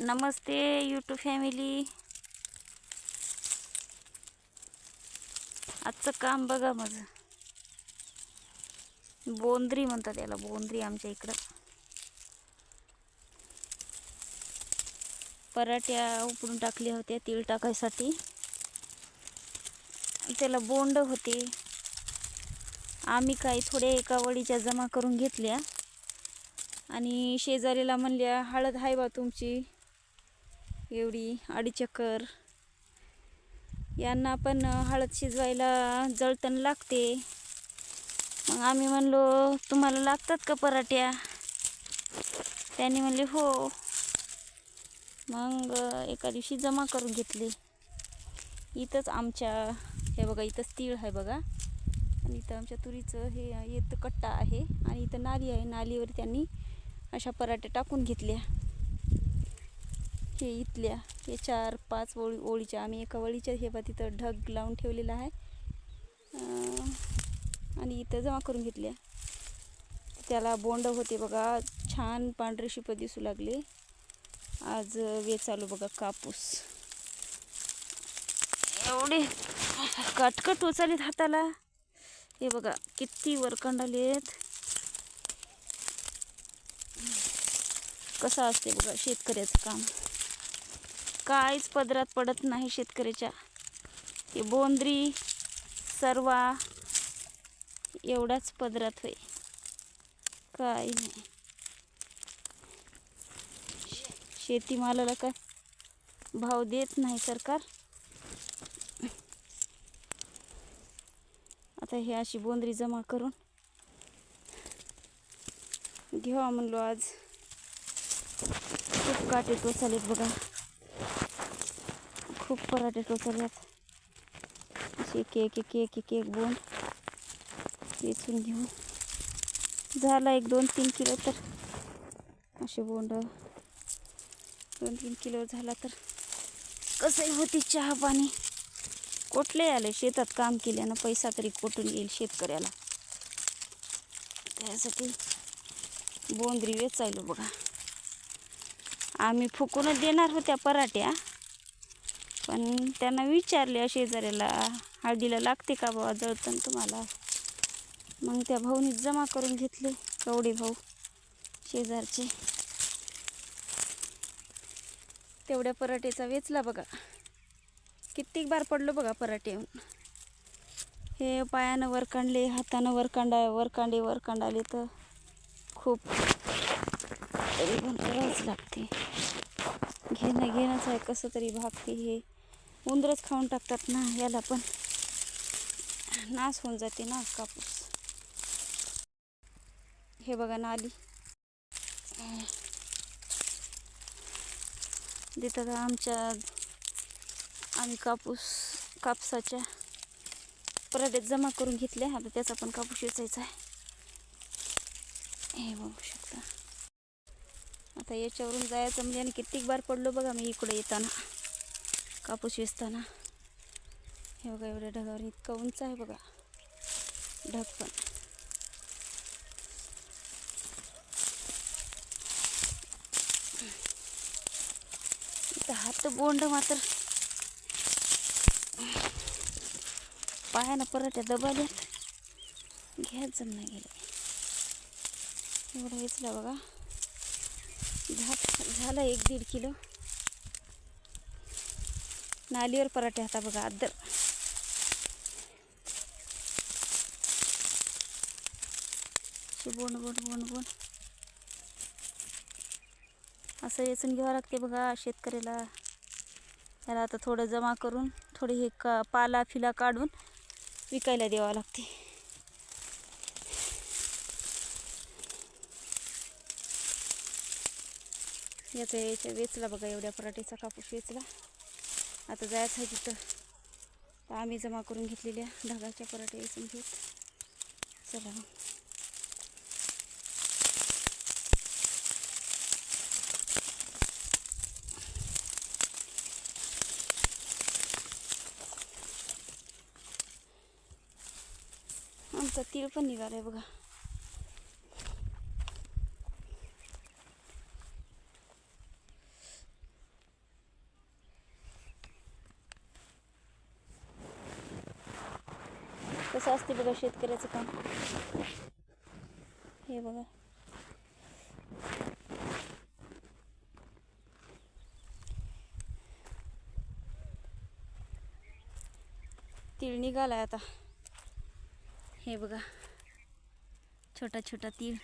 नमस्ते YouTube family आजचं काम बघा माझं. बोंद्री म्हणतात याला बोंद्री आमच्या इकडं. पराठ्या उपडून टाकल्या होत्या तीळ टाकायसाठी. त्याला बोंड होते. आम्ही काही थोड्या एका वडीच्या जमा करून घेतल्या. आणि शेजारीला म्हणल्या हळद आहे बा तुमची. एवढी अडीचक्कर यांना पण हळद शिजवायला जळतण लागते. मग आम्ही म्हणलो तुम्हाला लागतात का पराठ्या? त्यांनी म्हणले हो. मग एका दिवशी जमा करून घेतले. इथंच आमच्या हे बघा इथंच तीळ आहे बघा. आणि इथं आमच्या तुरीचं हे इथं कट्टा आहे. आणि इथं नाली आहे. नालीवर त्यांनी अशा पराठ्या टाकून घेतल्या. हे इथल्या हे चार पाच ओळी ओळीच्या आम्ही एका वळीच्या हे बा तिथं ढग लावून ठेवलेला आहे. आणि इथं जमा करून घेतल्या. त्याला बोंड होते बघा छान पांढरे शिप दिसू लागले. आज वेचालो बघा कापूस. एवढे कटकट उचलीत हाताला. हे बघा किती वरकंड आहेत कसं असते बघा शेतकऱ्याचं काम. काहीच पदरात पडत नाही शेतकऱ्याच्या. हे बोंद्री सर्वा एवढाच पदरात होय. काय नाही. शेतीमालाला काय भाव देत नाही सरकार. आता हे अशी बोंद्री जमा करून घेऊ म्हणलो आज. खूप काटे टोचालेत बघा. खूप पराठे टोचल्यात असे केक एक एक एक एक एक बोंड वेचून घेऊन झाला एक दोन तीन किलो तर. असे बोंड दोन तीन किलो झाला तर. कसंही होती चहा पाणी. कोटले आले? शेतात काम केल्यानं पैसा तरी कोठून येईल शेतकऱ्याला? त्यासाठी बोंद्री वेचायलो बघा. आम्ही फुकूनच देणार होत्या पराठ्या. पण त्यांना विचारले शेजाऱ्याला हळदीला लागते का बाबा जळतण तुम्हाला? मग त्या भाऊनी जमा करून घेतले कवडे भाऊ शेजारचे. तेवढ्या पराठेचा वेचला बघा. कित्येक बार पडलो बघा पराठे येऊन हे पायानं वरकांडले हातानं वरकांडा वरकांडे वरकांडाले तर खूप तरी पण करावंच लागते. घेणं घेणंच आहे कसं तरी भागते हे. उंदरच खाऊन टाकतात ना याला पण. नाश होऊन जाते ना कापूस. हे बघा नाली. देतात आमच्या आम्ही कापूस कापसाच्या पराठ्यात जमा करून घेतल्या आता त्याचा पण कापूस वेचायचा आहे. हे बघू शकता. आता याच्यावरून जायचं म्हणजे आणि कित्येक बार पडलो बघा मी इकडे येताना. कापूस वेचताना हे बघा एवढ्या ढगावर इतका उंच आहे बघा. ढग पण. इथं हात बोंड मात्र. पायानं पराठ्या दबाल्यात घ्यायच नाही गेले. एवढं वेचला बघा. झा झालं एक दीड किलो. नालीवर पराठे आता बघा अद्दर अशी बोंड बोंड बोंड बोंड. असं वेचून घ्यावं लागते बघा शेतकऱ्याला. त्याला आता थोडं जमा करून थोडे हे का पाला फिला काढून विकायला द्यावं लागते. याचा याच्या वेचला बघा एवढ्या पराठीचा कापूस वेचला. आता जायचं आहे तिथं. आम्ही जमा करून घेतलेल्या ढगाच्या पराठे वेचून घेत. चला आमचा तीळ पण निघालाय बघा. कसं असते बघा शेतकऱ्याचं काम. हे बघा. तीळ निघालाय आता. हे बघा. छोटा छोटा तीळ.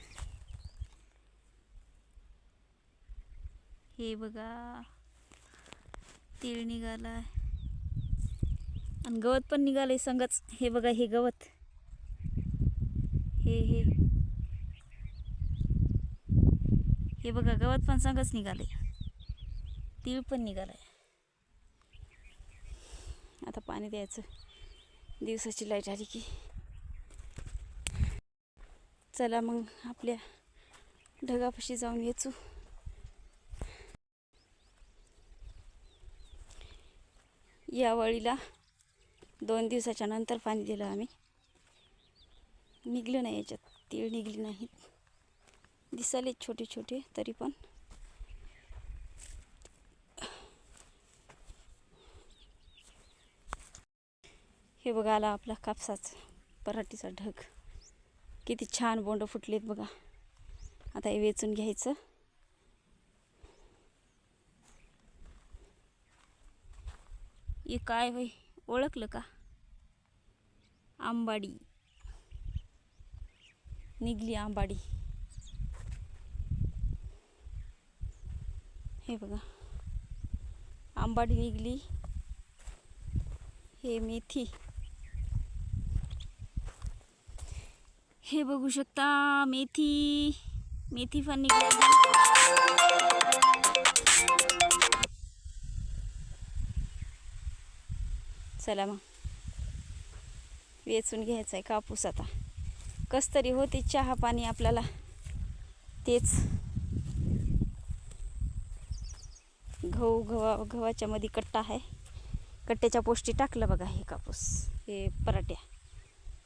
हे बघा. तीळ निघालाय. आणि गवत पण निघालंय संगच. हे बघा हे गवत. हे हे. हे बघा गवत पण संगच निघाले तीळ पण निघालाय. आता पाणी द्यायचं. दिवसाची लाइट आली की. चला मग आपल्या ढगापाशी जाऊन येचू. या वळीला दोन दिवसाच्या नंतर पाणी दिलं आम्ही. निघलं नाही याच्यात. तीळ निघली नाहीत. दिसाले छोटे छोटे तरी पण. हे बघा आला आपला कापसाचं पराठीचा ढग. किती छान बोंड फुटलेत बघा. आता हे वेचून घ्यायचं. हे काय होई ओळखलं का? आंबाडी. निघली आंबाडी. हे बघा. आंबाडी निघली. हे मेथी. हे बघू शकता मेथी. मेथी पण निघाली चला मग. वेचून घ्यायचा आहे कापूस आता. कस तरी होते चहा पाणी आपल्याला. तेच. गहू गव्हा गव्हाच्या मध्ये कट्टा आहे. कट्ट्याच्या पोष्टी टाकलं बघा हे कापूस. हे पराठ्या.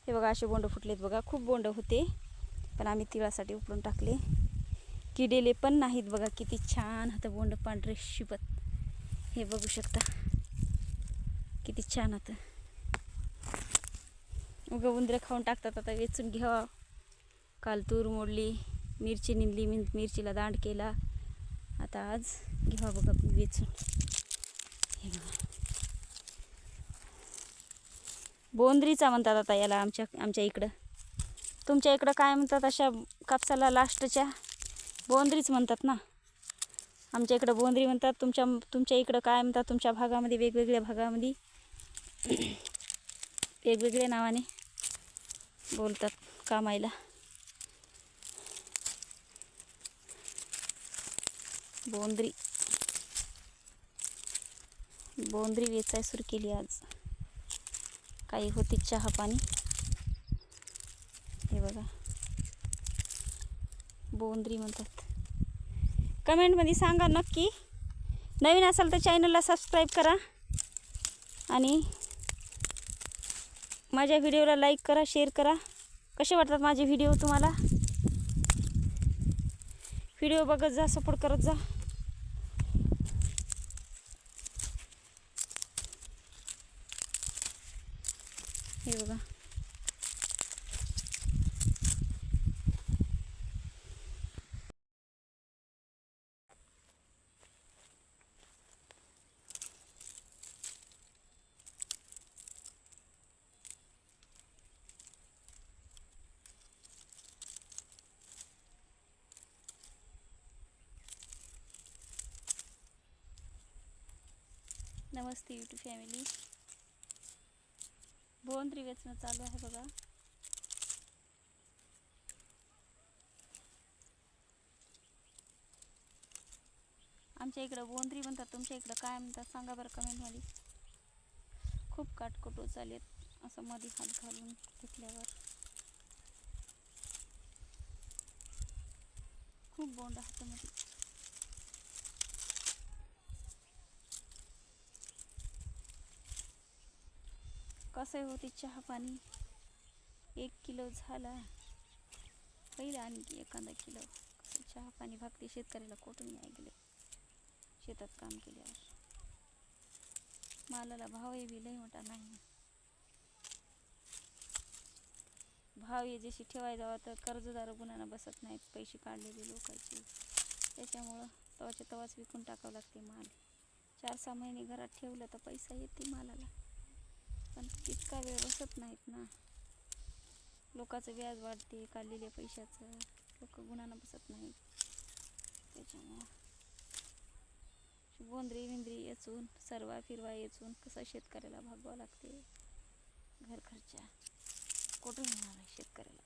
हे बघा असे बोंड फुटलेत बघा. खूप बोंड होते. पण आम्ही तिळासाठी उपडून टाकले. किडेले पण नाहीत बघा किती छान होतं बोंड पांढरे शिपत हे बघू शकता. किती छान आता उगं उंदरं खाऊन टाकतात आता वेचून घ्यावा. काल तूर मोडली मिरची निंदली मी मिरचीला दांड केला. आता आज घ्यावा बघा वेचून. हे बघा. बोंद्रीचा म्हणतात आता याला आमच्या आमच्या इकडं. तुमच्या इकडं काय म्हणतात अशा कापसाला लास्टच्या? बोंद्रीच म्हणतात ना. आमच्या इकडं बोंद्री म्हणतात तुमच्या तुमच्या इकडं काय म्हणतात तुमच्या भागामध्ये वेगवेगळ्या भागामध्ये. वेगवेगळ्या नावाने बोलतात कामायला बोंद्री. बोंद्री वेचाय सुरू केली आज. काही होती चहा पाणी. हे बघा. बोंद्री म्हणतात. कमेंटमध्ये सांगा नक्की. नवीन असाल तर चॅनलला सबस्क्राईब करा. आणि माझ्या व्हिडिओला लाईक करा शेअर करा. कसे वाटतात माझे व्हिडिओ तुम्हाला? व्हिडिओ बघत जा सपोर्ट करत जा. हे बघा. नमस्ते यूट्यूब फॅमिली बोंद्री वेचणं चालू आहे बघा. आमच्या इकडं बोंद्री म्हणतात तुमच्या इकडं काय म्हणतात सांगा बरं कमेंटमध्ये खूप काटकोटो चालेत असं मध्ये हात घालून घेतल्यावर. खूप बोंड हातामध्ये. कसं होती चहा पाणी? एक किलो झाला. पहिला आणखी एखादा किलो. कसं चहा पाणी भागते शेतकऱ्याला कोठून नाही गेले? शेतात काम केल्यावर मालाला भावही बी लई मोठा नाही. भाव हे जशी ठेवायला जावं तर कर्जदार गुन्ह्याना बसत नाहीत. पैसे काढलेले लोकांचे. त्याच्यामुळं तवाच्या तवाच विकून टाकावं लागते माल. चार सहा महिने घरात ठेवलं तर पैसा येते मालाला. पण तितका वेळ बसत नाहीत ना. लोकांचं व्याज वाढते काढलेल्या पैशाचं. लोक गुणांना बसत नाहीत. त्याच्यामुळं. बोंद्री विंद्री येचून सरवा फिरवा येचून कसं शेतकऱ्याला भागवावं लागते. घर खर्चा. कुठून होणार आहे शेतकऱ्याला?